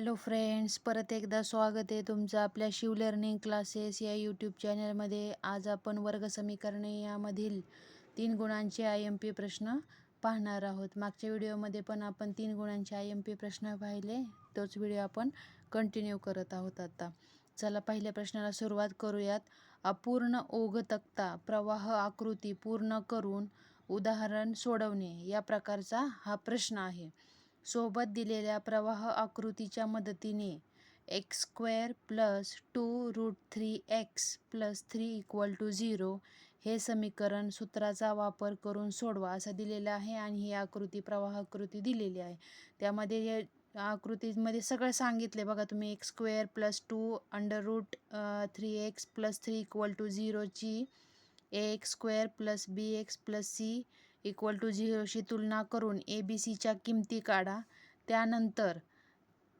Hello friends परत एकदा स्वागत आहे तुमचं आपल्या शिव लर्निंग क्लासेस या यूट्यूब चॅनलमध्ये आज आपण वर्ग समीकरणे यामधील तीन गुणांचे आय एम पी प्रश्न पाहणार आहोत. मागच्या व्हिडिओमध्ये पण आपण तीन गुणांचे आय एम पी प्रश्न पाहिले. तोच व्हिडिओ आपण कंटिन्यू करत आहोत आता. चला पहिल्या प्रश्नाला सुरुवात करूयात. अपूर्ण ओघ तक्ता प्रवाह आकृती पूर्ण करून उदाहरण सोडवणे या प्रकारचा हा प्रश्न आहे. सोबत दिलेल्या प्रवाह आकृतीच्या मदतीने. X square plus two root three x plus three equal to zero हे समीकरण सूत्राचा वापर करून सोडवा असं दिलेलं आहे आणि ही आकृती प्रवाह आकृती दिलेली आहे. त्यामध्ये हे आकृतीमध्ये सगळं सांगितले बघा तुम्ही x square plus two under root three x plus three equal to झिरोची a x square plus b x plus c equal to झिरोशी तुलना करून ए बी सीच्या किमती काढा. त्यानंतर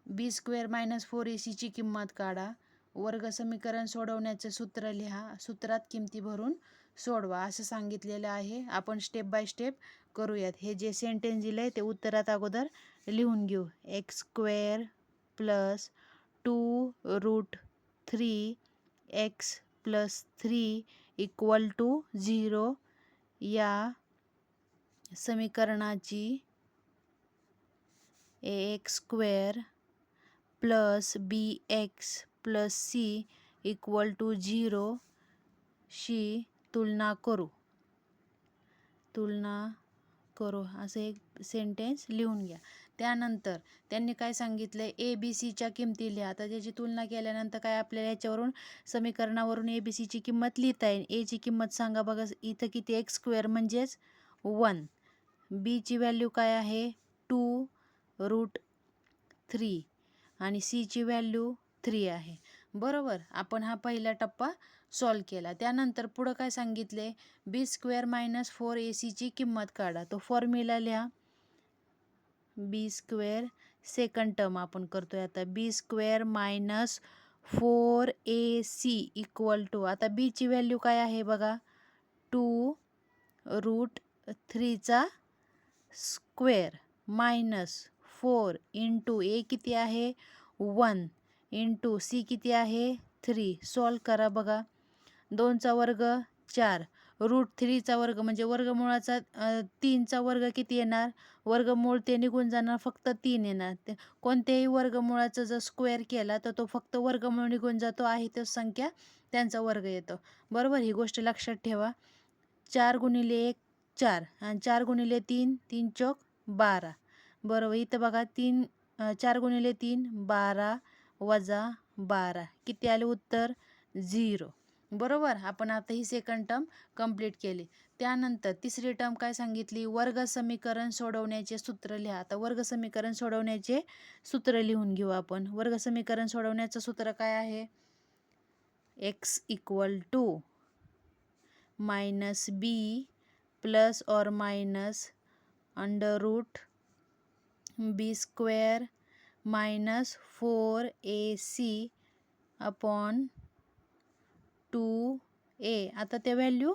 b square minus four a सीची किंमत काढा. वर्ग समीकरण सोडवण्याचं सूत्र लिहा. सूत्रात किमती भरून सोडवा. असं सांगितलेलं आहे. आपण स्टेप बाय स्टेप करूयात. हे जे सेंटेन्स दिलं आहे ते उत्तरात अगोदर लिहून घेऊ. X square plus two root three x plus three equal to zero या समीकरणाची a x square plus b x plus c equal to zero शी तुलना करू. तुलना करू. असं एक सेंटेन्स लिहून घ्या. त्यानंतर त्यांनी काय सांगितलं? आहे ए बी सीच्या किमती लिहा. आता त्याची तुलना केल्यानंतर काय आपल्याला याच्यावरून समीकरणावरून ए बी सीची किंमत लिहिता येईल. एची किंमत सांगा बघा. इथं किती? एक्स स्क्वेअर म्हणजेच वन बीची व्हॅल्यू काय आहे? टू रूट थ्री आणि सीची व्हॅल्यू थ्री आहे. बरोबर? आपण हा पहिला टप्पा सॉल्व केला. त्यानंतर पुढं काय सांगितले? B square minus four a सीची किंमत काढा. तो फॉर्म्युला लिहा. बी स्क्वेअर सेकंड टर्म आपण करतोय आता. B square minus four a c equal to आता बीची व्हॅल्यू काय आहे बघा? Two root थ्रीचा square minus four into a किती आहे? वन इंटू सी किती आहे? थ्री. सॉल्व करा बघा. दोनचा वर्ग चार. रूट थ्रीचा वर्ग म्हणजे वर्गमुळाचा तीनचा वर्ग किती येणार? वर्गमूळ ते निघून जाणार फक्त तीन येणार. ते कोणत्याही वर्गमुळाचा जर स्क्वेअर केला तर तो फक्त वर्गमूळ निघून जातो आहे तो संख्या त्यांचा वर्ग येतो. बरोबर? ही गोष्ट लक्षात ठेवा. चार गुणिले एक चार. आणि चार गुणिले तीन तीन चौक बारा. बरोबर इथं बघा तीन चार गुणिले तीन बारा वजा बारा. किती आले उत्तर? झिरो. बरोबर? आपण आता ही सेकंड टर्म कंप्लीट केली. त्यानंतर तिसरी टर्म काय सांगितली? वर्ग समीकरण सोडवण्याचे सूत्र लिहा. आता वर्ग समीकरण सोडवण्याचे सूत्र लिहून घेऊ आपण. वर्ग समीकरण सोडवण्याचं सूत्र काय आहे? X equal to minus b plus or minus under root b square minus four a c upon two a. आता ते व्हॅल्यू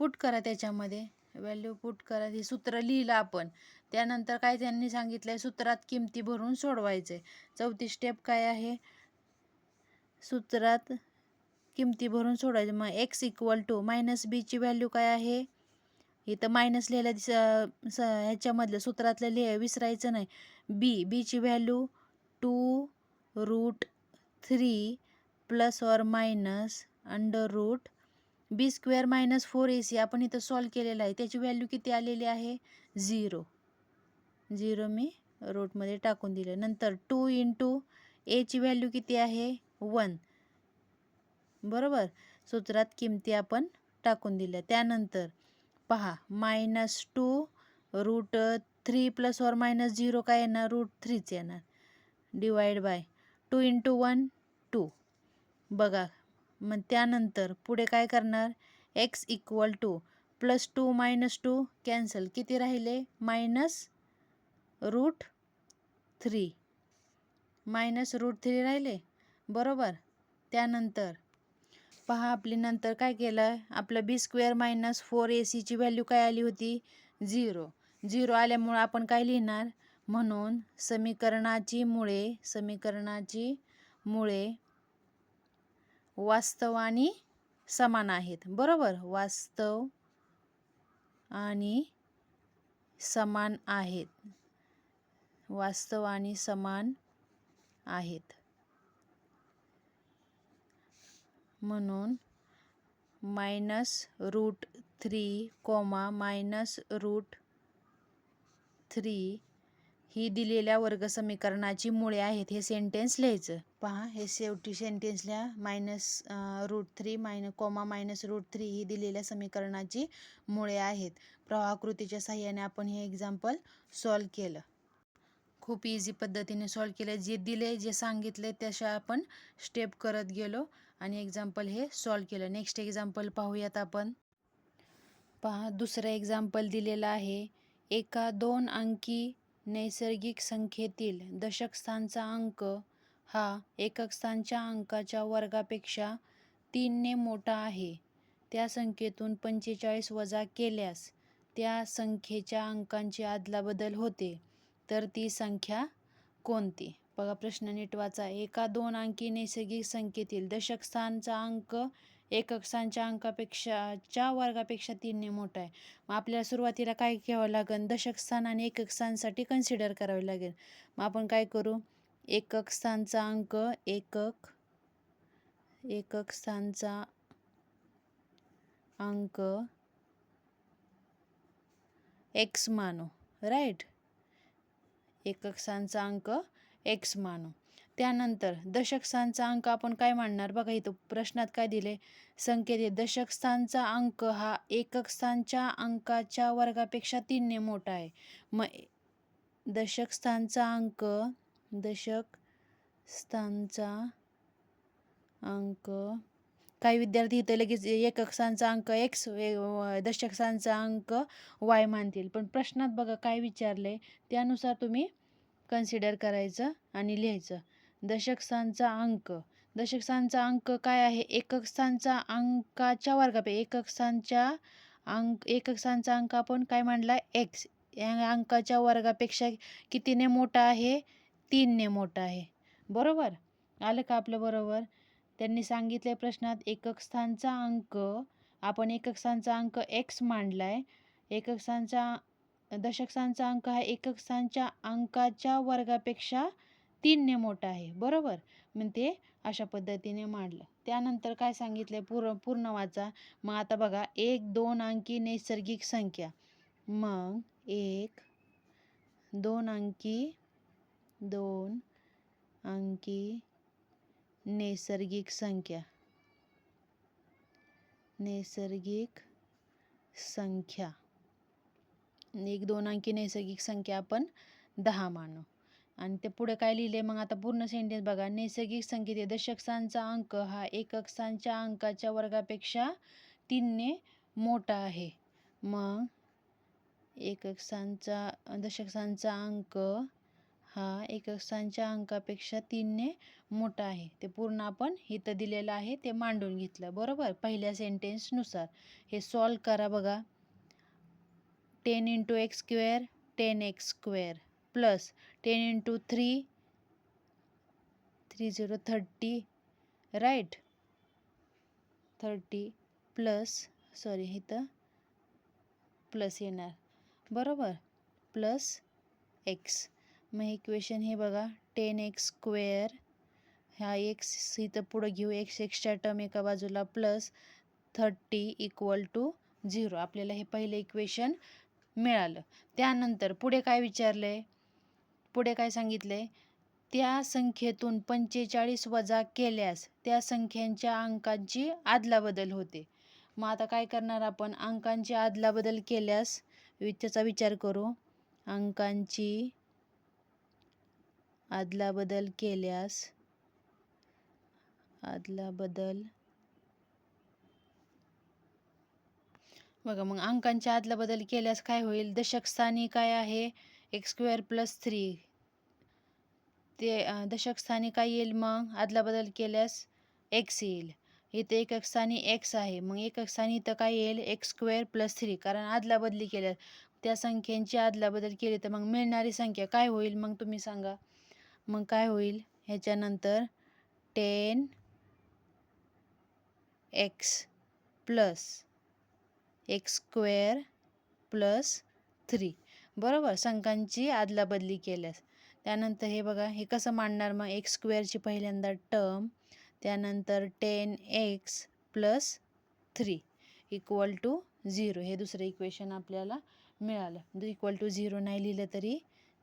पुट करा त्याच्यामध्ये. व्हॅल्यू पुट करा. हे सूत्र लिहिलं आपण. त्यानंतर काय त्यांनी सांगितलं आहे सूत्रात किमती भरून सोडवायचे चौथी स्टेप काय आहे? सूत्रात किमती भरून सोडायचे. मग एक्स इक्वल टू मायनस बीची व्हॅल्यू काय आहे? इथं मायनस लिहायला दिस स ह्याच्यामधलं सूत्रातलं लिह विसरायचं नाही. बी बीची value two root three plus or minus under root b square minus four a c आपण इथं सॉल्व केलेलं आहे. त्याची व्हॅल्यू किती आलेली आहे? झिरो झिरो मी रूटमध्ये टाकून दिलं. नंतर टू इंटू एची व्हॅल्यू किती आहे? वन बरोबर? सूत्रात किमती आपण टाकून दिल्या. त्यानंतर पहा minus two root three plus or minus zero काय येणार? रूट थ्रीच येणार. Divide by two into one two बघा मग त्यानंतर पुढे काय करणार? X equal to plus two minus two cancel किती राहिले? Minus root three minus root three राहिले? बरोबर. त्यानंतर पहा आपली नंतर काय केलं आपलं b square minus four a सीची व्हॅल्यू काय आली होती? झिरो झिरो आल्यामुळं आपण काय लिहिणार? म्हणून समीकरणाची मुळे समीकरणाची मुळे वास्तव आणि समान आहेत. बरोबर? वास्तव आणि समान आहेत. वास्तव आणि समान आहेत. म्हणून minus root three comma minus root three ही दिलेल्या वर्गसमीकरणाची मुळे आहेत. हे सेंटेन्स लिहायचं. पहा हे शेवटी सेंटेन्स लिहा. Minus root three minus comma minus root three ही दिलेल्या समीकरणाची मुळे आहेत. प्रवाहाकृतीच्या साह्याने आपण हे एक्झाम्पल सॉल्व केलं. खूप इझी पद्धतीने सॉल्व केलं. जे दिले जे सांगितले तशा आपण स्टेप करत गेलो. आणि एक्झाम्पल हे सॉल्व केलं. नेक्स्ट एक्झाम्पल पाहूयात आपण. पहा दुसरं एक्झाम्पल दिलेलं आहे. एका दोन अंकी नैसर्गिक संख्येतील दशकस्थानचा अंक हा एकक स्थानच्या अंकाच्या वर्गापेक्षा तीनने मोठा आहे. त्या संख्येतून पंचेचाळीस वजा केल्यास त्या संख्येच्या अंकांची अदलाबदल होते. तर ती संख्या कोणती? बघा प्रश्न नीट वाचा एका दोन अंकी नैसर्गिक संख्येतील दशक स्थानचा अंक एकक स्थानच्या अंकापेक्षाच्या वर्गापेक्षा तीनने मोठा आहे. मग आपल्याला सुरुवातीला काय घ्यावं लागेल दशक स्थान आणि एकक स्थानसाठी कन्सिडर करावे लागेल. मग आपण काय करू? एकक स्थानचा अंक एकक एकक स्थानचा अंक एक्स मानू. राईट? एकक स्थानचा अंक एक्स मानू. त्यानंतर दशक स्थानचा अंक आपण काय मांडणार? बघा इथं प्रश्नात काय दिले? संकेत दशक स्थानचा अंक हा एकक स्थानच्या अंकाच्या वर्गापेक्षा तीनने मोठा आहे. मग दशक स्थानचा अंक दशक स्थानचा अंक काही विद्यार्थी इथं लगेच एकक स्थानचा अंक एक्स दशक स्थानचा अंक वाय मानतील. पण प्रश्नात बघा काय विचारले? त्यानुसार तुम्ही कन्सिडर करायचं आणि लिहायचं. दशक स्थानचा अंक. दशक स्थानचा अंक काय आहे? एकक स्थानचा अंकाच्या वर्गापे एकक स्थानच्या अंक एकक स्थानचा अंक आपण काय मांडला? एक्स या अंकाच्या वर्गापेक्षा कितीने मोठा आहे? तीनने मोठा आहे. बरोबर? आलं का आपलं बरोबर? त्यांनी सांगितले प्रश्नात एकक स्थानचा अंक आपण एकक स्थानचा अंक एक्स मांडला आहे एकक स्थानचा दशक अंक हा एकक स्थानच्या अंकाच्या वर्गापेक्षा तीनने मोठा आहे. बरोबर? मग ते अशा पद्धतीने मांडलं. त्यानंतर काय सांगितलं पूर्ण पूर्ण वाचा. मग आता बघा एक दोन अंकी नैसर्गिक संख्या. मग एक दोन अंकी दोन अंकी नैसर्गिक संख्या. नैसर्गिक संख्या. एक दोन अंकी नैसर्गिक संख्या आपण दहा मानू. आणि ते पुढे काय लिहिले मग आता पूर्ण सेंटेन्स बघा. नैसर्गिक संख्येत दशक स्थानचा अंक. हा एकक स्थानच्या अंकाच्या वर्गापेक्षा तीनने मोठा आहे. मग एकक स्थानचा दशक स्थानचा अंक हा एकक स्थानच्या अंकापेक्षा तीनने मोठा आहे. ते पूर्ण आपण इथं दिलेलं आहे. ते मांडून घेतलं. बरोबर? पहिल्या सेंटेन्सनुसार हे सॉल्व करा बघा. Ten into x square ten x square plus ten into three three zero thirty right? Thirty plus sorry इथं प्लस येणार. बरोबर? Plus x. मग इक्वेशन हे बघा टेन एक्स स्क्वेअर ह्या एक्स इथं पुढं घेऊ. एक्स एक्सच्या टर्म एका बाजूला plus thirty equal to zero. आपल्याला हे पहिलं इक्वेशन मिळालं. त्यानंतर पुढे काय विचारले? पुढे काय सांगितले? त्या संख्येतून पंचेचाळीस वजा केल्यास त्या संख्यांच्या अंकांची आदलाबदल होते. मग आता काय करणार आपण? अंकांची आदलाबदल केल्यास त्याचा विचार करू. अंकांची आदलाबदल केल्यास आदलाबदल बघा मग अंकांच्या आदलाबदल केल्यास काय होईल? दशकस्थानी काय आहे? X square plus three. ते दशकस्थानी काय येईल मग? आदलाबदल केल्यास एक्स येईल. इथे एकक स्थानी एक्स आहे. मग एक स्थानी इथं काय येईल? X square plus three. कारण आदलाबदली केल्यास त्या संख्यांची अदलाबदल केली तर मग मिळणारी संख्या काय होईल? मग तुम्ही सांगा. मग काय होईल? ह्याच्यानंतर ten x plus x square plus three. बरोबर संख्यांची अदलाबदली केल्यास. त्यानंतर हे बघा हे कसं मांडणार मग? एक्स स्क्वेअरची पहिल्यांदा टर्म त्यानंतर ten x plus three equal to zero. हे दुसरं इक्वेशन आपल्याला मिळालं. म्हणजे इक्वल टू झिरो नाही लिहिलं तरी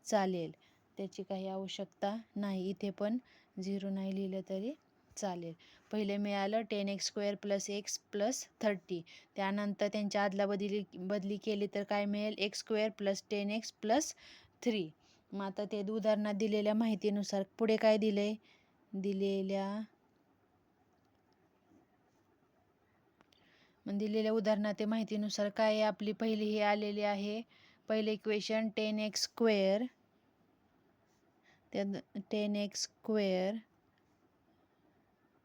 चालेल. त्याची काही आवश्यकता नाही. इथे पण झिरो नाही लिहिलं तरी चालेल. पहिले मिळालं ten x square plus x plus thirty. त्यानंतर त्यांच्या आदला बदली बदली केली तर काय मिळेल? X square plus ten x plus three. मग आता ते उदाहरणात दिलेल्या माहितीनुसार पुढे काय दिले? दिलेल्या मग दिलेल्या उदाहरणात ते माहितीनुसार काय आहे? आपली पहिली हे आलेली आहे. पहिले इक्वेशन टेन एक्स स्क्वेअर त्या ten x square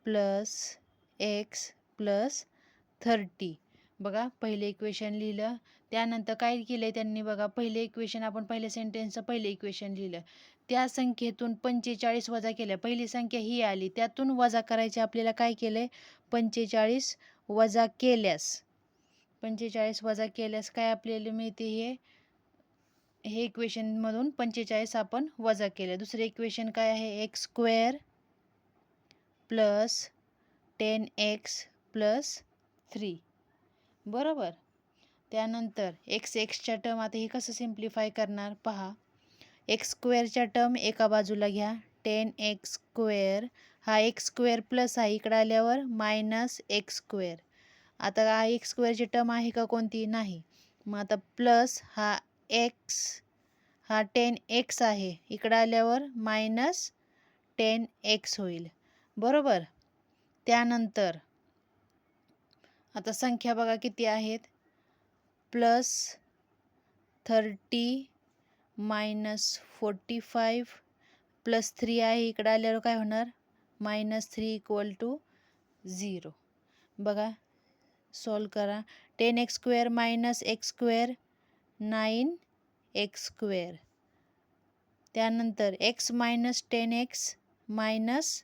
plus x plus thirty. बघा पहिले इक्वेशन लिहिलं. त्यानंतर काय केलं आहे त्यांनी बघा पहिले इक्वेशन आपण पहिले सेंटेन्सचं पहिले इक्वेशन लिहिलं. त्या संख्येतून पंचेचाळीस वजा केल्या पहिली संख्या ही आली. त्यातून वजा करायची आपल्याला काय केलं आहे पंचेचाळीस वजा केल्यास. पंचेचाळीस वजा केल्यास काय आपल्याला मिळते हे? हे इक्वेशनमधून पंचेचाळीस आपण वजा केलं. दुसरे इक्वेशन काय आहे? X square plus ten x plus three. बरोबर? त्यानंतर एक्स एक्सच्या टर्म आता हे कसं सिम्प्लिफाय करणार? पहा. एक्स स्क्वेअरच्या टर्म एका बाजूला घ्या. Ten x square. हा एक्स स्क्वेअर प्लस आहे इकडं आल्यावर मायनस एक्स स्क्वेअर. आता हा एक्स स्क्वेअरची टर्म आहे का कोणती? नाही. मग आता प्लस हा एक्स हा टेन एक्स आहे. इकडं आल्यावर मायनस टेन एक्स होईल. बरोबर. त्यानंतर आता संख्या बघा किती आहेत? Plus thirty minus forty five plus three आहे इकडं आल्यावर काय होणार? Minus three equal to zero. बघा सॉल्व करा. Ten x square minus x square nine x square. त्यानंतर x minus ten x minus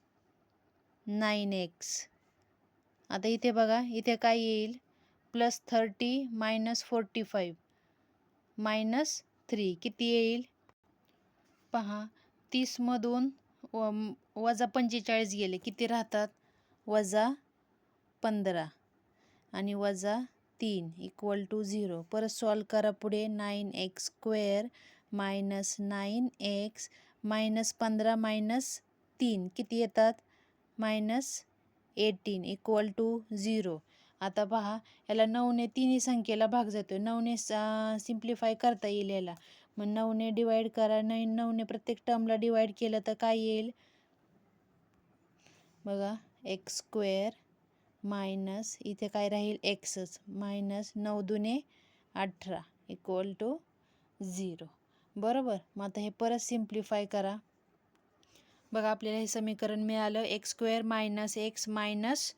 nine x. आता इथे बघा इथे काय येईल? Plus thirty minus forty five. Minus three. किती येईल? पहा तीसमधून व वजा पंचेचाळीस गेले. किती राहतात? वजा पंधरा. आणि वजा तीन इक्वल टू झिरो परत सॉल्व करा पुढे. Nine x square minus nine x minus पंधरा मायनस तीन. किती येतात? Minus eighteen equal to zero आता पहा याला नऊने तिन्ही संख्येला भाग जातो नऊने सिम्प्लिफाय करता येईल याला. मग नऊने डिवाईड करा नाही नऊने प्रत्येक टर्मला डिवाईड केलं तर काय येईल? बघा एक्स स्क्वेअर मायनस इथे काय राहील? एक्सच मायनस नऊ दुने अठरा इक्वल टू झिरो बरोबर? मग आता हे परत सिम्प्लिफाय करा. बघा आपल्याला हे समीकरण मिळालं. X square minus x minus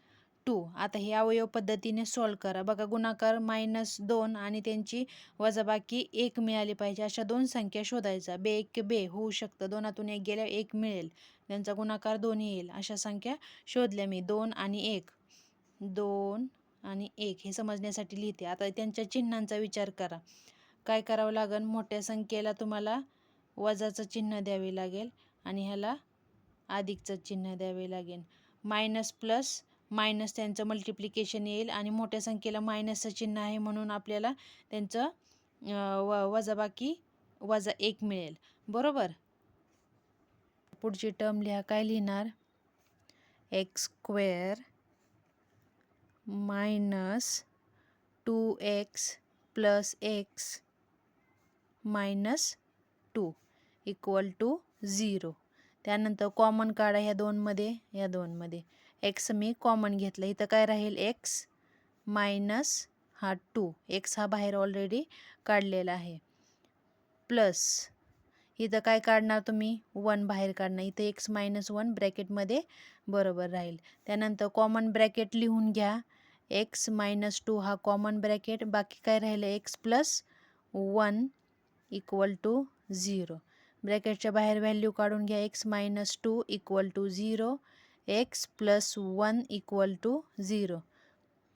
two आता हे अवयव पद्धतीने सॉल्व करा. बघा गुणाकार मायनस दोन आणि त्यांची वजाबाकी एक मिळाली पाहिजे. अशा दोन संख्या शोधायचा. बे एक बे. होऊ शकतं. दोनातून एक गेल्या एक मिळेल. त्यांचा गुणाकार दोन्ही येईल. अशा संख्या शोधल्या मी. दोन आणि एक. दोन आणि एक. हे समजण्यासाठी लिहिते. आता त्यांच्या चिन्हांचा विचार करा. काय करावं लागेल मोठ्या संख्येला तुम्हाला वजाचं चिन्ह द्यावे लागेल आणि ह्याला अधिकचं चिन्ह द्यावे लागेल. मायनस प्लस मायनस त्यांचं मल्टिप्लिकेशन येईल आणि मोठ्या संख्येला मायनसचं चिन्ह आहे म्हणून आपल्याला त्यांचं व वजाबाकी वजा एक मिळेल. बरोबर? पुढची टर्म लिहा. काय लिहिणार? X square minus two x plus x minus two equal to zero त्यानंतर कॉमन काढा ह्या दोनमध्ये या दोनमध्ये एक्स मी कॉमन घेतलं. इथं काय राहील? एक्स मायनस हा टू एक्स हा बाहेर ऑलरेडी काढलेला आहे. प्लस इथं काय काढणार तुम्ही? वन बाहेर काढणार. इथं एक्स मायनस वन ब्रॅकेटमध्ये बरोबर राहील. त्यानंतर कॉमन ब्रॅकेट लिहून घ्या. एक्स मायनस टू हा कॉमन ब्रॅकेट बाकी काय राहिलं? X plus one equal to zero ब्रॅकेटच्या बाहेर व्हॅल्यू काढून घ्या. X minus two equal to zero. X plus one equal to zero.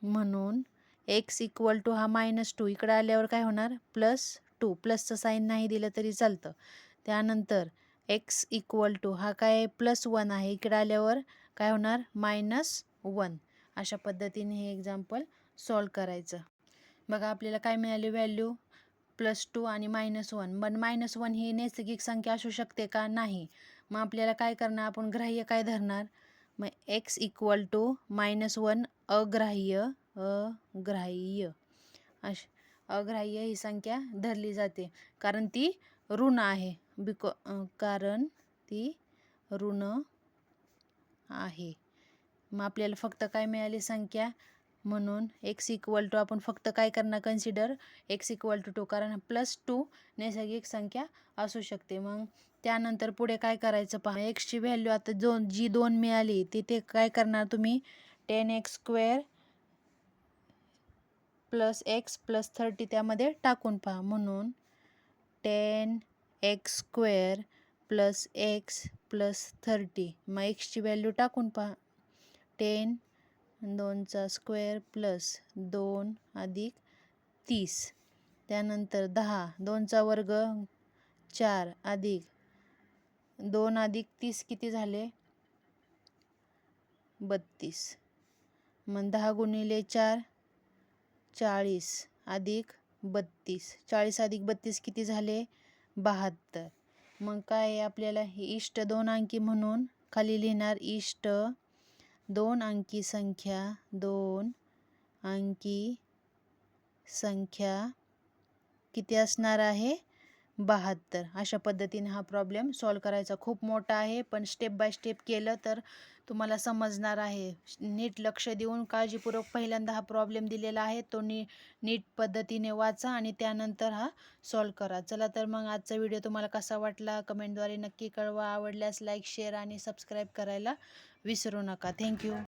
म्हणून एक्स इक्वल टू हा मायनस टू इकडं आल्यावर काय होणार? Plus two. प्लसचं साईन नाही दिलं तरी चालतं. त्यानंतर एक्स इक्वल टू हा काय प्लस वन आहे. इकडं आल्यावर काय होणार? Minus one. अशा पद्धतीने हे एक्झाम्पल सॉल्व करायचं. बघा आपल्याला काय मिळाले व्हॅल्यू? प्लस टू आणि मायनस वन पण मायनस वन ही नैसर्गिक संख्या असू शकते का? नाही. मग आपल्याला काय करणार? आपण ग्राह्य काय धरणार? मग x equal to minus one अग्राह्य अग्राह्य. अश अग्राह्य ही संख्या धरली जाते. कारण ती ऋण आहे. बिको कारण ती ऋण आहे. मग आपल्याला फक्त काय मिळाली संख्या? म्हणून एक्स इक्वल टू आपण फक्त काय करणार consider x equal to two कारण प्लस टू नैसर्गिक संख्या असू शकते. मग त्यानंतर पुढे काय करायचं पहा एक्सची व्हॅल्यू आता जो जी दोन मिळाली तिथे काय करणार तुम्ही? Ten x square plus x plus thirty त्यामध्ये टाकून पहा. म्हणून ten x square plus x plus thirty मग एक्सची व्हॅल्यू टाकून पहा. टेन दोनचा स्क्वेअर प्लस दोन अधिक तीस. त्यानंतर दहा दोनचा वर्ग चार अधिक दोन अधिक तीस किती झाले? बत्तीस. मग दहा गुणिले चार चाळीस अधिक बत्तीस. चाळीस अधिक बत्तीस किती झाले? बहात्तर. मग काय आपल्याला? इष्ट दोन अंकी म्हणून खाली लिहिणार इष्ट दोन अंकी संख्या दोन अंकी संख्या किती असणार आहे? बहात्तर. अशा पद्धतीने हा प्रॉब्लेम सॉल्व करायचा खूप मोठा आहे. पण स्टेप बाय स्टेप केलं तर तुम्हाला समजणार आहे. नीट लक्ष देऊन काळजीपूर्वक पहिल्यांदा हा प्रॉब्लेम दिलेला आहे. तो नी नीट पद्धतीने वाचा आणि त्यानंतर हा सॉल्व करा. चला तर मग आजचा व्हिडिओ तुम्हाला कसा वाटला? कमेंटद्वारे नक्की कळवा. आवडल्यास लाईक शेअर आणि सबस्क्राईब करायला विसरू नका. थँक्यू